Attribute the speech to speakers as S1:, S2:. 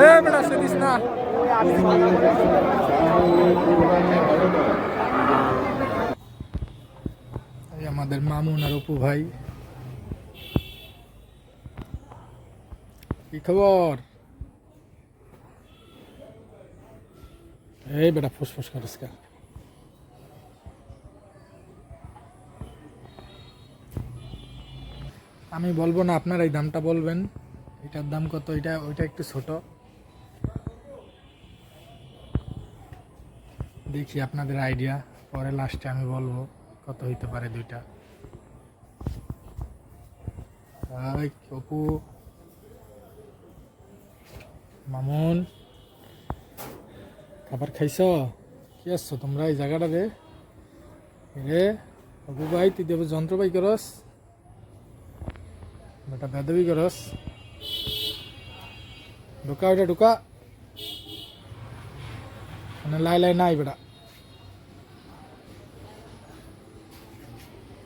S1: এ বেটা সেদিস না এই আমাদের মামুন আর অপু ভাই। কি খবর? এই বেটা ফুসফুস করিস আমি বলব না আপনার এই দামটা বলবেন। এটার দাম কত? এটা, ওইটা একটু ছোট। দেখি আপনাদের আইডিয়া পরে লাস্টে আমি বলব কত হইতে পারে দুইটা। অপু। মামুন। খাবার খাইছ? কি আসছো তোমরা এই জায়গাটা রে রে, অপু ভাই, তুই দেব যন্ত্র পাই করস। বেটা বেদবি করস। ঢুকা ওইটা, ঢুকা। মানে লাই লাই নাই বেটা